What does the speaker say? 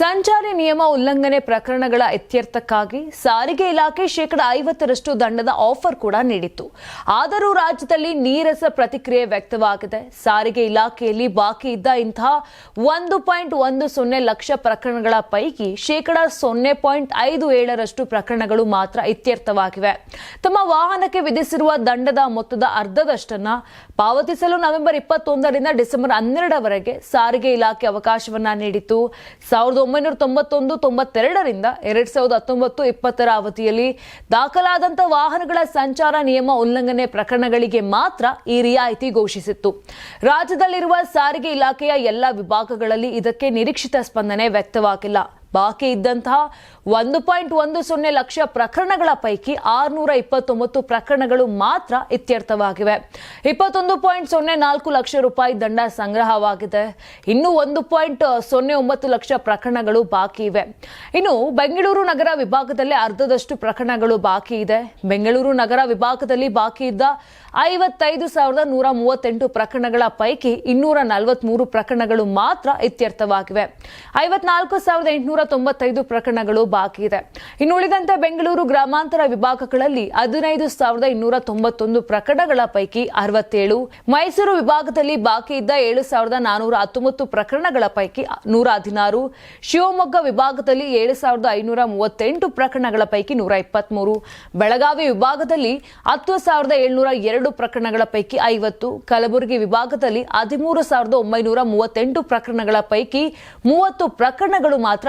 ಸಂಚಾರಿ ನಿಯಮ ಉಲ್ಲಂಘನೆ ಪ್ರಕರಣಗಳ ಇತ್ಯರ್ಥಕ್ಕಾಗಿ ಸಾರಿಗೆ ಇಲಾಖೆ ಶೇಕಡ ಐವತ್ತರಷ್ಟು ದಂಡದ ಆಫರ್ ಕೂಡ ನೀಡಿತ್ತು. ಆದರೂ ರಾಜ್ಯದಲ್ಲಿ ನೀರಸ ಪ್ರತಿಕ್ರಿಯೆ ವ್ಯಕ್ತವಾಗಿದೆ. ಸಾರಿಗೆ ಇಲಾಖೆಯಲ್ಲಿ ಬಾಕಿ ಇದ್ದ ಇಂತಹ ಒಂದು ಪಾಯಿಂಟ್ ಒಂದು ಸೊನ್ನೆ ಲಕ್ಷ ಪ್ರಕರಣಗಳ ಪೈಕಿ ಶೇಕಡ ಸೊನ್ನೆ ಪಾಯಿಂಟ್ ಐದು ಏಳರಷ್ಟು ಪ್ರಕರಣಗಳು ಮಾತ್ರ ಇತ್ಯರ್ಥವಾಗಿವೆ. ತಮ್ಮ ವಾಹನಕ್ಕೆ ವಿಧಿಸಿರುವ ದಂಡದ ಮೊತ್ತದ ಅರ್ಧದಷ್ಟನ್ನ ಪಾವತಿಸಲು ನವೆಂಬರ್ ಇಪ್ಪತ್ತೊಂದರಿಂದ ಡಿಸೆಂಬರ್ ಹನ್ನೆರಡರವರೆಗೆ ಸಾರಿಗೆ ಇಲಾಖೆ ಅವಕಾಶವನ್ನ ನೀಡಿತ್ತು. ಸಾವಿರದ ಒಂಬೈನೂರ ತೊಂಬತ್ತೊಂದು ತೊಂಬತ್ತೆರಡರಿಂದ ಎರಡ್ ಸಾವಿರದ ಹತ್ತೊಂಬತ್ತು ಇಪ್ಪತ್ತರ ಅವಧಿಯಲ್ಲಿ ದಾಖಲಾದಂಥ ವಾಹನಗಳ ಸಂಚಾರ ನಿಯಮ ಉಲ್ಲಂಘನೆ ಪ್ರಕರಣಗಳಿಗೆ ಮಾತ್ರ ಈ ರಿಯಾಯಿತಿ ಘೋಷಿಸಿತ್ತು. ರಾಜ್ಯದಲ್ಲಿರುವ ಸಾರಿಗೆ ಇಲಾಖೆಯ ಎಲ್ಲ ವಿಭಾಗಗಳಲ್ಲಿ ಇದಕ್ಕೆ ನಿರೀಕ್ಷಿತ ಸ್ಪಂದನೆ ವ್ಯಕ್ತವಾಗಿಲ್ಲ. ಬಾಕಿ ಇದ್ದಂತಹ ಒಂದು ಪಾಯಿಂಟ್ ಒಂದು ಸೊನ್ನೆ ಲಕ್ಷ ಪ್ರಕರಣಗಳ ಪೈಕಿ ಆರುನೂರ ಇಪ್ಪತ್ತೊಂಬತ್ತು ಪ್ರಕರಣಗಳು ಮಾತ್ರ ಇತ್ಯರ್ಥವಾಗಿವೆ. ಇಪ್ಪತ್ತೊಂದು ಪಾಯಿಂಟ್ ಸೊನ್ನೆ ನಾಲ್ಕು ಲಕ್ಷ ರೂಪಾಯಿ ದಂಡ ಸಂಗ್ರಹವಾಗಿದೆ. ಇನ್ನು ಒಂದು ಪಾಯಿಂಟ್ ಸೊನ್ನೆ ಒಂಬತ್ತು ಲಕ್ಷ ಪ್ರಕರಣಗಳು ಬಾಕಿ ಇವೆ. ಇನ್ನು ಬೆಂಗಳೂರು ನಗರ ವಿಭಾಗದಲ್ಲಿ ಅರ್ಧದಷ್ಟು ಪ್ರಕರಣಗಳು ಬಾಕಿ ಇದೆ. ಬೆಂಗಳೂರು ನಗರ ವಿಭಾಗದಲ್ಲಿ ಬಾಕಿ ಇದ್ದ ಐವತ್ತೈದು ಸಾವಿರದ ನೂರ ಮೂವತ್ತೆಂಟು ಪ್ರಕರಣಗಳ ಪೈಕಿ ಇನ್ನೂರ ನಲವತ್ಮೂರು ಪ್ರಕರಣಗಳು ಮಾತ್ರ ಇತ್ಯರ್ಥವಾಗಿವೆ. ಐವತ್ನಾಲ್ಕು ಸಾವಿರದ ಎಂಟುನೂರ ತೊಂಬತ್ತೈದು ಪ್ರಕರಣಗಳು ಬಾಕಿ ಇದೆ. ಇನ್ನು ಉಳಿದಂತೆ ಬೆಂಗಳೂರು ಗ್ರಾಮಾಂತರ ವಿಭಾಗಗಳಲ್ಲಿ ಹದಿನೈದು ಸಾವಿರದ ಇನ್ನೂರ ತೊಂಬತ್ತೊಂದು ಪ್ರಕರಣಗಳ ಪೈಕಿ ಅರವತ್ತೇಳು, ಮೈಸೂರು ವಿಭಾಗದಲ್ಲಿ ಬಾಕಿ ಇದ್ದ ಏಳು ಸಾವಿರದ ನಾನೂರ ಹತ್ತೊಂಬತ್ತು ಪ್ರಕರಣಗಳ ಪೈಕಿ ನೂರ ಹದಿನಾರು, ಶಿವಮೊಗ್ಗ ವಿಭಾಗದಲ್ಲಿ ಏಳು ಸಾವಿರದ ಐನೂರ ಮೂವತ್ತೆಂಟು ಪ್ರಕರಣಗಳ ಪೈಕಿ ನೂರ ಇಪ್ಪತ್ಮೂರು, ಬೆಳಗಾವಿ ವಿಭಾಗದಲ್ಲಿ ಹತ್ತು ಸಾವಿರದ ಏಳ್ನೂರ ಎರಡು ಪ್ರಕರಣಗಳ ಪೈಕಿ ಐವತ್ತು, ಕಲಬುರಗಿ ವಿಭಾಗದಲ್ಲಿ ಹದಿಮೂರು ಸಾವಿರದ ಒಂಬೈನೂರ ಮೂವತ್ತೆಂಟು ಪ್ರಕರಣಗಳ ಪೈಕಿ ಮೂವತ್ತು ಪ್ರಕರಣಗಳು ಮಾತ್ರ